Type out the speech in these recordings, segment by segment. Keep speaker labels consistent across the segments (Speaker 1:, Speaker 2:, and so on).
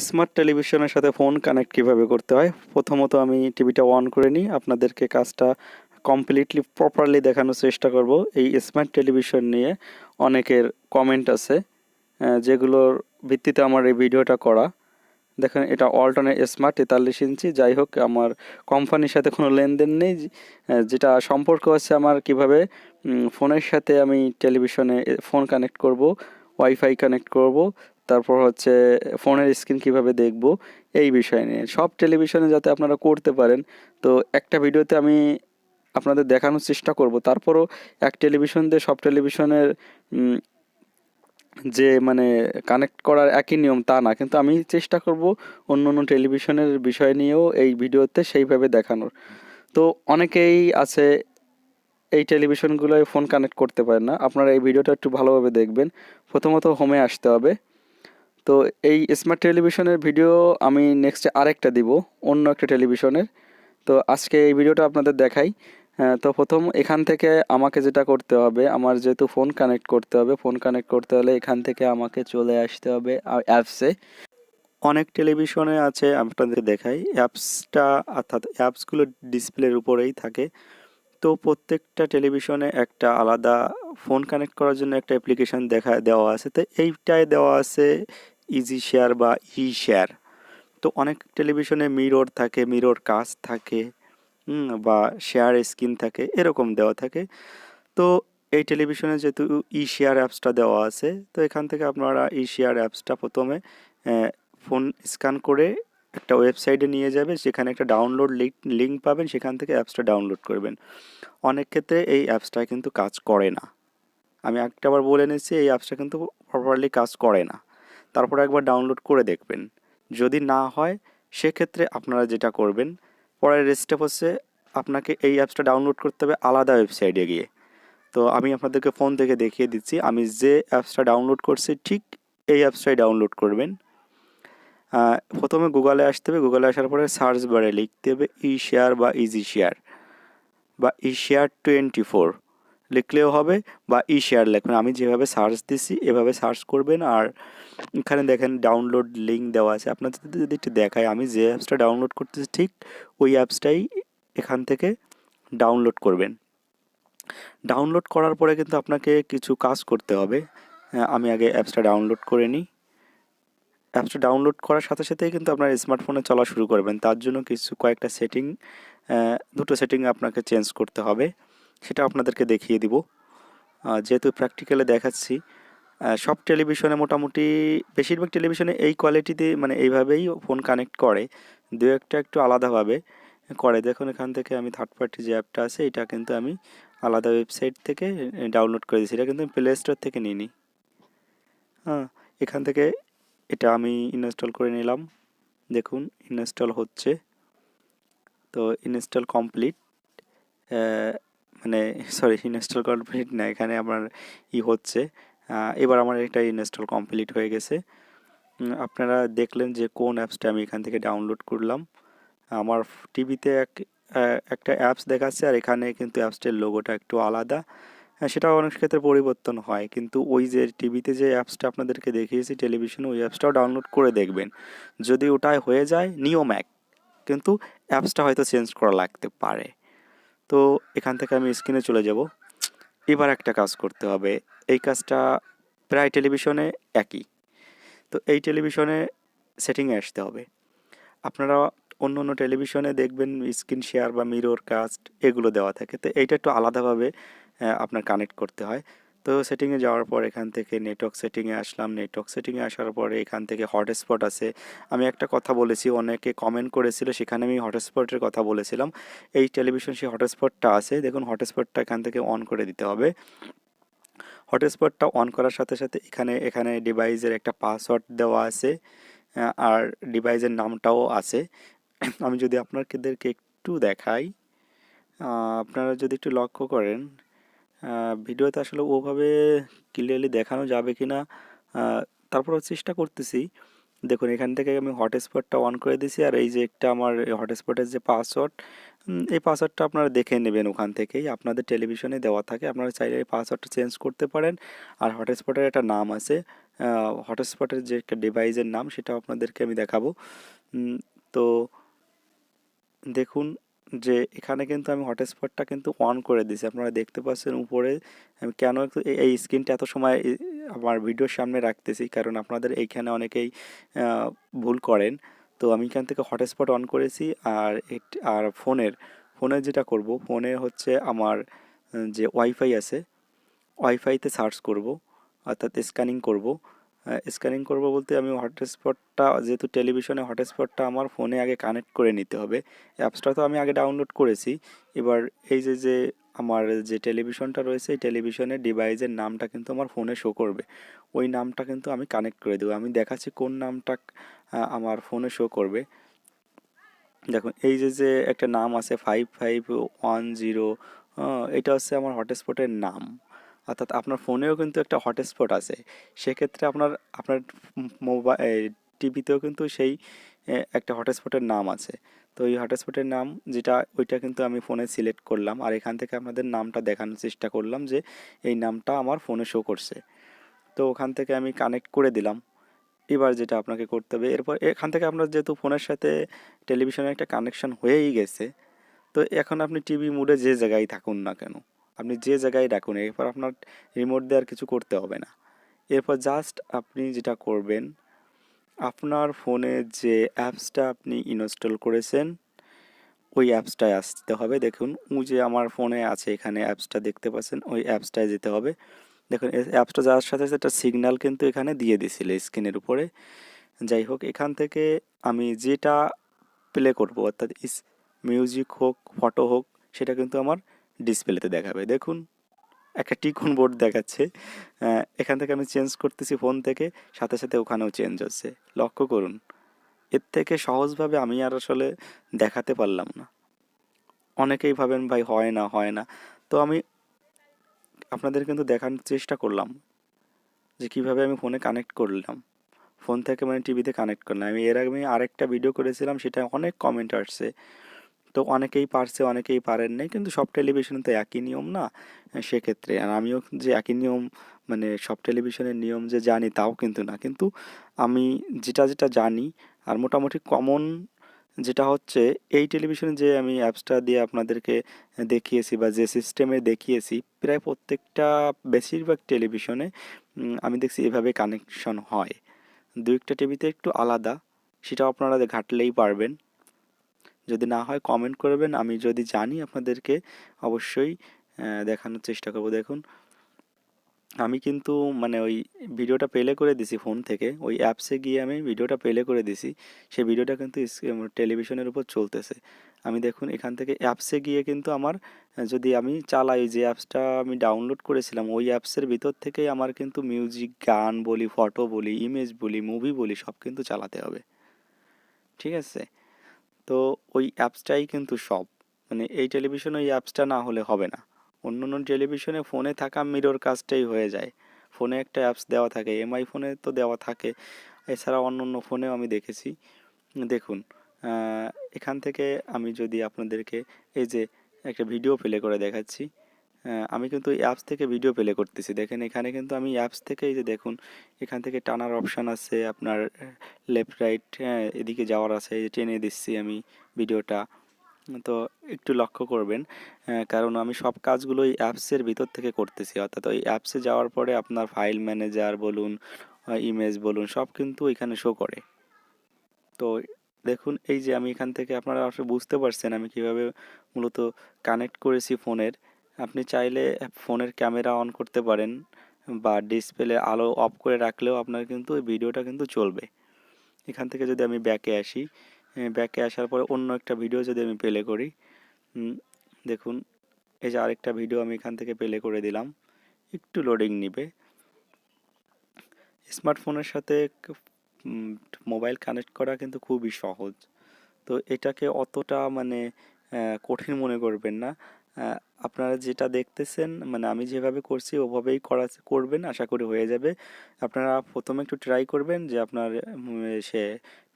Speaker 1: Smart টেলিভিশনের সাথে phone connect কীভাবে করতে হয়? প্রথমত আমি টিভিটা অন করে নিই, আপনাদেরকে কাজটা কমপ্লিটলি প্রপারলি দেখানোর চেষ্টা করব। এই স্মার্ট টেলিভিশন নিয়ে অনেকের কমেন্ট আছে যেগুলোর ভিত্তিতে আমার এই ভিডিওটা করা। দেখেন, এটা অল্টনে স্মার্ট তেতাল্লিশ ইঞ্চি। যাই হোক, আমার কোম্পানির সাথে কোনো লেনদেন নেই যেটা সম্পর্ক হচ্ছে আমার কীভাবে ফোনের সাথে আমি টেলিভিশনে ফোন কানেক্ট করব ওয়াইফাই কানেক্ট করব। তারপর হচ্ছে ফোনের স্ক্রিন কীভাবে দেখব, এই বিষয় নিয়ে। সব টেলিভিশনে যাতে আপনারা করতে পারেন। তো একটা ভিডিওতে আমি আপনাদের দেখানোর চেষ্টা করব। তারপরও এক টেলিভিশন দিয়ে সব টেলিভিশনের যে মানে কানেক্ট করার একই নিয়ম তা না। কিন্তু আমি চেষ্টা করব অন্য অন্য টেলিভিশনের বিষয় নিয়েও এই ভিডিওতে সেইভাবে দেখানোর। তো অনেকেই আছে এই টেলিভিশনগুলোয় ফোন কানেক্ট করতে পারেন না। আপনারা এই ভিডিওটা একটু ভালোভাবে দেখবেন। প্রথমত হোমে আসতে হবে। তো এই স্মার্ট টেলিভিশনের ভিডিও আমি নেক্সটে আরেকটা দিব অন্য একটা টেলিভিশনের তো আজকে এই ভিডিওটা আপনাদের দেখাই। হ্যাঁ, তো প্রথম এখান থেকে আমাকে যেটা করতে হবে আমার যেহেতু ফোন কানেক্ট করতে হবে ফোন কানেক্ট করতে হলে এখান থেকে আমাকে চলে আসতে হবে অ্যাপসে অনেক টেলিভিশনে আছে আপনাদের দেখাই। অ্যাপসটা অর্থাৎ অ্যাপসগুলো ডিসপ্লের উপরেই থাকে। তো প্রত্যেকটা টেলিভিশনে একটা আলাদা ফোন কানেক্ট করার জন্য একটা অ্যাপ্লিকেশন দেখা দেওয়া আছে। তো এইটায় দেওয়া আছে ইজি শেয়ার বা ই শেয়ার তো অনেক টেলিভিশনে মিরর থাকে মিরর কাজ থাকে বা শেয়ার স্ক্রিন থাকে, এরকম দেওয়া থাকে। তো এই টেলিভিশনে যেহেতু ই শেয়ার অ্যাপসটা দেওয়া আছে, তো এখান থেকে আপনারা ই শেয়ার অ্যাপসটা প্রথমে ফোন স্ক্যান করে একটা ওয়েবসাইটে নিয়ে যাবে সেখানে একটা ডাউনলোড লিঙ্ক লিঙ্ক পাবেন, সেখান থেকে অ্যাপসটা ডাউনলোড করবেন। অনেক ক্ষেত্রে এই অ্যাপসটা কিন্তু কাজ করে না। আমি একটাবার বলে নিচ্ছি, এই অ্যাপসটা কিন্তু প্রপারলি কাজ করে না। তারপর একবার ডাউনলোড করে দেখবেন। যদি না হয়, সেক্ষেত্রে আপনারা যেটা করবেন, পরের স্টেপ হচ্ছে আপনাকে এই অ্যাপসটা ডাউনলোড করতে হবে আলাদা ওয়েবসাইটে গিয়ে। তো আমি আপনাদেরকে ফোন থেকে দেখিয়ে দিচ্ছি, আমি যে অ্যাপসটা ডাউনলোড করছি, ঠিক এই অ্যাপসটাই ডাউনলোড করবেন। প্রথমে গুগলে আসতে হবে গুগলে আসার পরে সার্চ বারে লিখতে হবে ই শেয়ার বা ইজি শেয়ার বা ই শেয়ার টোয়েন্টি ফোর লিখলেও হবে বা ই শেয়ার লিখবেন আমি যেভাবে সার্চ দিছি এভাবে সার্চ করবেন আর এখানে দেখেন ডাউনলোড লিঙ্ক দেওয়া আছে। আপনাদের যদি একটু দেখায় আমি যে অ্যাপসটা ডাউনলোড করতেছি ঠিক ওই অ্যাপসটাই এখান থেকে ডাউনলোড করবেন। ডাউনলোড করার পরে কিন্তু আপনাকে কিছু কাজ করতে হবে। হ্যাঁ, আমি আগে অ্যাপসটা ডাউনলোড করে নিই। অ্যাপসটা ডাউনলোড করার সাথে সাথেই কিন্তু আপনার স্মার্টফোনে চলা শুরু করবেন। তার জন্য কিছু কয়েকটা সেটিং দুটো সেটিং আপনাকে চেঞ্জ করতে হবে। সেটা আপনাদেরকে দেখিয়ে দিব। যেহেতু প্র্যাকটিক্যালে দেখাচ্ছি সব টেলিভিশনে মোটামুটি বেশিরভাগ টেলিভিশনে এই কোয়ালিটিতে মানে এইভাবেই ফোন কানেক্ট করে। দু একটা একটু আলাদাভাবে করে। দেখুন, এখান থেকে আমি থার্ড পার্টি যে অ্যাপটা আছে, এটা কিন্তু আমি আলাদা ওয়েবসাইট থেকে ডাউনলোড করে দিয়েছি। এটা কিন্তু আমি প্লে স্টোর থেকে নিইনি। হ্যাঁ এখান থেকে এটা আমি ইনস্টল করে নিলাম। দেখুন ইনস্টল হচ্ছে। তো ইনস্টল কমপ্লিট মানে সরি ইনস্টল কমপ্লিট না, এখানে আমার ই হচ্ছে। এবার আমার এটা ইনস্টল কমপ্লিট হয়ে গেছে। আপনারা দেখলেন যে কোন অ্যাপসটা আমি এখান থেকে ডাউনলোড করলাম। আমার টিভিতে এক একটা অ্যাপস দেখাচ্ছে, আর এখানে কিন্তু অ্যাপসটার লোগোটা একটু আলাদা। সেটা অনেক ক্ষেত্রে পরিবর্তন হয়, কিন্তু ওই যে টিভিতে যে অ্যাপসটা আপনাদেরকে দেখিয়েছি, টেলিভিশনে ওই অ্যাপসটাও ডাউনলোড করে দেখবেন। যদি ওটায় হয়ে যায় নিয়ম এক কিন্তু অ্যাপসটা হয়তো চেঞ্জ করা লাগতে পারে। তো এখান থেকে আমি স্ক্রিনে চলে যাব। এবার একটা কাজ করতে হবে। এই কাজটা প্রায় টেলিভিশনে একই। তো এই টেলিভিশনে সেটিংয়ে আসতে হবে। আপনারা অন্য অন্য টেলিভিশনে দেখবেন স্ক্রিন শেয়ার বা মিরর কাস্ট এগুলো দেওয়া থাকে। তো এইটা একটু আলাদাভাবে আপনার কানেক্ট করতে হয়। তো সেটিংয়ে যাওয়ার পর এখান থেকে নেটওয়ার্ক সেটিংয়ে আসলাম। নেটওয়ার্ক সেটিংয়ে আসার পরে এখান থেকে হটস্পট আছে। আমি একটা কথা বলেছি, অনেকে কমেন্ট করেছিল, সেখানে আমি হটস্পটের কথা বলেছিলাম। এই টেলিভিশন সেই হটস্পটটা আছে। দেখুন হটস্পটটা এখান থেকে অন করে দিতে হবে। হটস্পটটা অন করার সাথে সাথে এখানে এখানে ডিভাইসের একটা পাসওয়ার্ড দেওয়া আছে আর ডিভাইসের নামটাও আছে। আমি যদি আপনাদেরকে একটু দেখাই আপনারা যদি একটু লক্ষ্য করেন ভিডিওতে আসলে ওভাবে ক্লিয়ারলি দেখানো যাবে কি না তারপর চেষ্টা করতেছি। দেখুন, এখান থেকে আমি হটস্পটটা অন করে দিয়েছি আর এই যে একটা আমার হটস্পটের যে পাসওয়ার্ড এই পাসওয়ার্ডটা আপনারা দেখে নেবেন ওখান থেকেই। আপনাদের টেলিভিশনে দেওয়া থাকে, আপনারা চাইলে এই পাসওয়ার্ডটা চেঞ্জ করতে পারেন। আর হটস্পটের একটা নাম আছে হটস্পটের যে একটা ডিভাইসের নাম সেটা আপনাদেরকে আমি দেখাবো। তো দেখুন যে এখানে কিন্তু আমি হটস্পটটা কিন্তু অন করে দিয়েছি। আপনারা দেখতে পাচ্ছেন উপরে, আমি কেন এই- স্ক্রিনটা এত সময় আমার ভিডিওর সামনে রাখতেছি? কারণ আপনাদের এইখানে অনেকেই ভুল করেন। তো আমি এখান থেকে হটস্পট অন করেছি আর আর ফোনের, ফোনে যেটা করব, ফোনে হচ্ছে আমার, যে ওয়াইফাই আছে ওয়াইফাইতে সার্চ করব, অর্থাৎ স্ক্যানিং করব। স্ক্যানিং করব বলতে আমি হটস্পটটা যেহেতু টেলিভিশনে হটস্পটটা আমার ফোনে আগে কানেক্ট করে নিতে হবে। অ্যাপসটা তো আমি আগে ডাউনলোড করেছি। এবার এই যে যে আমার যে টেলিভিশনটা রয়েছে, এই টেলিভিশনের ডিভাইসের নামটা কিন্তু আমার ফোনে শো করবে। ওই নামটা কিন্তু আমি কানেক্ট করে দেবো। আমি দেখাচ্ছি কোন নামটা আমার ফোনে শো করবে। দেখুন, এই যে যে একটা নাম আছে ফাইভ ফাইভ ওয়ান জিরো এটা হচ্ছে আমার হটস্পটের নাম। অর্থাৎ আপনার ফোনেও কিন্তু একটা হটস্পট আছে। সেক্ষেত্রে আপনার আপনার মোবাইল টিভিতেও কিন্তু সেই একটা হটস্পটের নাম আছে। তো এই হটস্পটের নাম যেটা, ওইটা কিন্তু আমি ফোনে সিলেক্ট করলাম। আর এখান থেকে আপনাদের নামটা দেখানোর চেষ্টা করলাম যে, এই নামটা আমার ফোনে শো করছে। তো ওখান থেকে আমি কানেক্ট করে দিলাম। এবার যেটা আপনাকে করতে হবে, এরপর এখান থেকে আপনার যেহেতু ফোনের সাথে টেলিভিশনের একটা কানেকশন হয়েই গেছে, তো এখন আপনি টিভি মুডে যে জায়গায় থাকুন না কেন আপনি যে জায়গায় রাখুন, এরপর আপনার রিমোট দিয়ে আর কিছু করতে হবে না। এরপর জাস্ট আপনি যেটা করবেন, আপনার ফোনে যে অ্যাপসটা আপনি ইনস্টল করেছেন, ওই অ্যাপসটায় আসতে হবে। দেখুন যে আমার ফোনে আছে, এখানে অ্যাপসটা দেখতে পাচ্ছেন, ওই অ্যাপসটায় যেতে হবে। দেখুন অ্যাপসটা যাওয়ার সাথে সাথে একটা সিগন্যাল কিন্তু এখানে দিয়ে দিছিল স্ক্রিনের উপরে। যাই হোক, এখান থেকে আমি যেটা প্লে করব, অর্থাৎ মিউজিক হোক ফটো হোক, সেটা কিন্তু আমার ডিসপ্লেতে দেখাবে। দেখুন, একটা টিকুন বোর্ড দেখাচ্ছে। এখান থেকে আমি চেঞ্জ করতেছি ফোন থেকে, সাথে সাথে ওখানেও চেঞ্জ হচ্ছে। লক্ষ্য করুন, এর থেকে সহজভাবে আমি আর আসলে দেখাতে পারলাম না। অনেকেই ভাবেন, ভাই, হয় না হয় না। তো আমি আপনাদের কিন্তু দেখানোর চেষ্টা করলাম, যে কীভাবে আমি ফোনে কানেক্ট করলাম। ফোন থেকে মানে টিভিতে কানেক্ট করলাম। আমি এর আগে আমি আরেকটা ভিডিও করেছিলাম, সেটা অনেক কমেন্ট আসছে। তো অনেকেই পারছে, অনেকেই পারেন নাই। কিন্তু সব টেলিভিশনে তো একই নিয়ম না? সেক্ষেত্রে। আর আমিও যে একই নিয়ম মানে সব টেলিভিশনের নিয়ম যে জানি তাও কিন্তু না। কিন্তু আমি যেটা যেটা জানি, আর মোটামুটি কমন যেটা হচ্ছে, এই টেলিভিশনে যে আমি অ্যাপসটা দিয়ে আপনাদেরকে দেখিয়েছি বা যে সিস্টেমে দেখিয়েছি, প্রায় প্রত্যেকটা বেশিরভাগ টেলিভিশনে আমি দেখছি এভাবে কানেকশন হয়। দু একটা টিভিতে একটু আলাদা, সেটাও আপনারা ঘাটলেই পারবেন। যদি না হয় কমেন্ট করবেন, আমি যদি জানি আপনাদেরকে, অবশ্যই দেখানোর চেষ্টা করব। দেখুন, আমি কিন্তু মানে ওই ভিডিওটা প্লে করে দিছি ফোন থেকে, ওই অ্যাপসে গিয়ে আমি ভিডিওটা প্লে করে দিছি, সেই ভিডিওটা কিন্তু টেলিভিশনের উপর চলতেছে। আমি দেখুন, এখান থেকে অ্যাপসে গিয়ে কিন্তু আমার, যদি আমি চালাই, যে অ্যাপসটা আমি ডাউনলোড করেছিলাম, ওই অ্যাপসের ভিতর থেকেই আমার কিন্তু মিউজিক গান বলি ফটো বলি ইমেজ বলি মুভি বলি, সব কিন্তু চালাতে হবে। ঠিক আছে? তো ওই অ্যাপসটাই কিন্তু সব। মানে এই টেলিভিশনে ওই অ্যাপসটা না হলে হবে না। অন্য অন্য টেলিভিশনে ফোনে থাকা মিরর কাজটাই হয়ে যায়। ফোনে একটা অ্যাপস দেওয়া থাকে, এমআই ফোনে তো দেওয়া থাকে। এছাড়া অন্য অন্য ফোনেও আমি দেখেছি। দেখুন এখান থেকে আমি যদি আপনাদেরকে এই যে একটা ভিডিও প্লে করে দেখাচ্ছি। আমি কিন্তু এই অ্যাপস থেকে ভিডিও প্লে করতেছি। দেখেন, এখানে কিন্তু আমি অ্যাপস থেকে এই যে দেখুন, এখান থেকে টানার অপশান আছে, আপনার লেফট রাইট হ্যাঁ এদিকে যাওয়ার আছে, এই যে টেনে দিচ্ছি আমি ভিডিওটা তো একটু লক্ষ্য করবেন কারণ আমি সব কাজগুলো এই অ্যাপসের ভিতর থেকে করতেছি। অর্থাৎ ওই অ্যাপসে যাওয়ার পরে আপনার ফাইল ম্যানেজার বলুন ইমেজ বলুন, সব কিন্তু এখানে শো করে। তো দেখুন, এই যে আমি এখান থেকে আপনারা বুঝতে পারছেন আমি কীভাবে মূলত কানেক্ট করেছি ফোনের আপনি চাইলে ফোনের ক্যামেরা অন করতে পারেন বা ডিসপ্লে আলো অফ করে রাখলেও আপনার কিন্তু ওই ভিডিওটা কিন্তু চলবে। এখান থেকে যদি আমি ব্যাকে আসি ব্যাকে আসার পরে অন্য একটা ভিডিও যদি আমি প্লে করি দেখুন, এই যে আরেকটা ভিডিও আমি এখান থেকে প্লে করে দিলাম, একটু লোডিং নিবে। স্মার্টফোনের সাথে মোবাইল কানেক্ট করা কিন্তু খুবই সহজ। তো এটাকে অতটা মানে কঠিন মনে করবেন না। আপনারা যেটা দেখতেছেন মানে আমি যেভাবে করছি, ওভাবেই করা করবেন, আশা করি হয়ে যাবে। আপনারা প্রথমে একটু ট্রাই করবেন যে আপনার সে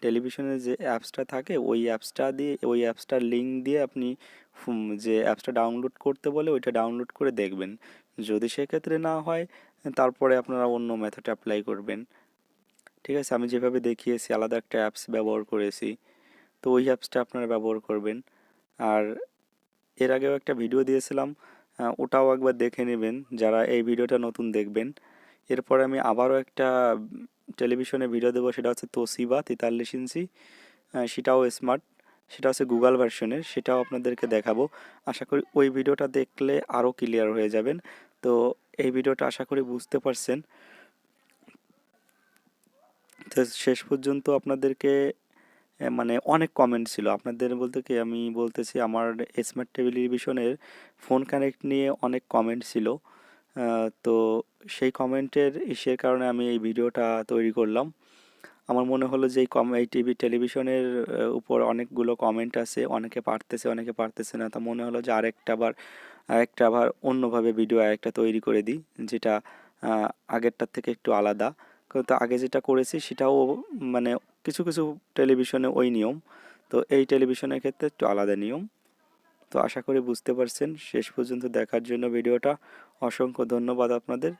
Speaker 1: টেলিভিশনের যে অ্যাপসটা থাকে, ওই অ্যাপসটা দিয়ে, ওই অ্যাপসটার লিঙ্ক দিয়ে আপনি যে অ্যাপসটা ডাউনলোড করতে বলে, ওইটা ডাউনলোড করে দেখবেন। যদি সেক্ষেত্রে না হয়, তারপরে আপনারা অন্য মেথড অ্যাপ্লাই করবেন। ঠিক আছে? আমি যেভাবে দেখিয়েছি, আলাদা একটা অ্যাপস ব্যবহার করেছি, তো ওই অ্যাপসটা আপনারা ব্যবহার করবেন। আর এর আগেও একটা ভিডিও দিয়েছিলাম ওটাও একবার দেখে নেবেন, যারা এই ভিডিওটা নতুন দেখবেন। এরপরে আমি আবারও একটা টেলিভিশনে ভিডিও দেবো, সেটা হচ্ছে তোসিবা তেতাল্লিশ ইঞ্চি সেটাও স্মার্ট সেটা হচ্ছে গুগল ভার্সনের সেটাও আপনাদেরকে দেখাবো। আশা করি ওই ভিডিওটা দেখলে আরও ক্লিয়ার হয়ে যাবেন। তো এই ভিডিওটা আশা করি বুঝতে পারছেন। তো শেষ পর্যন্ত আপনাদেরকে মানে অনেক কমেন্ট ছিল। আপনাদের বলতে কি, আমি বলতেছি আমার স্মার্ট টেলিভিশনের ফোন কানেক্ট নিয়ে অনেক কমেন্ট ছিল। তো সেই কমেন্টের ইসের কারণে আমি এই ভিডিওটা তৈরি করলাম। আমার মনে হলো যে কম, এই টিভি টেলিভিশনের উপর অনেকগুলো কমেন্ট আছে, অনেকে পারতেছে অনেকে পারতেছে না। তা মনে হলো যে আরেকটা আবার আরেকটা আবার অন্যভাবে ভিডিও আরেকটা তৈরি করে দিই, যেটা আগেরটার থেকে একটু আলাদা। কিন্তু আগে যেটা করেছি সেটাও মানে কিছু কিছু টেলিভিশনে ওই নিয়ম। তো এই টেলিভিশনের ক্ষেত্রে একটু আলাদা নিয়ম। তো আশা করি বুঝতে পারছেন। শেষ পর্যন্ত দেখার জন্য ভিডিওটা অসংখ্য ধন্যবাদ আপনাদের।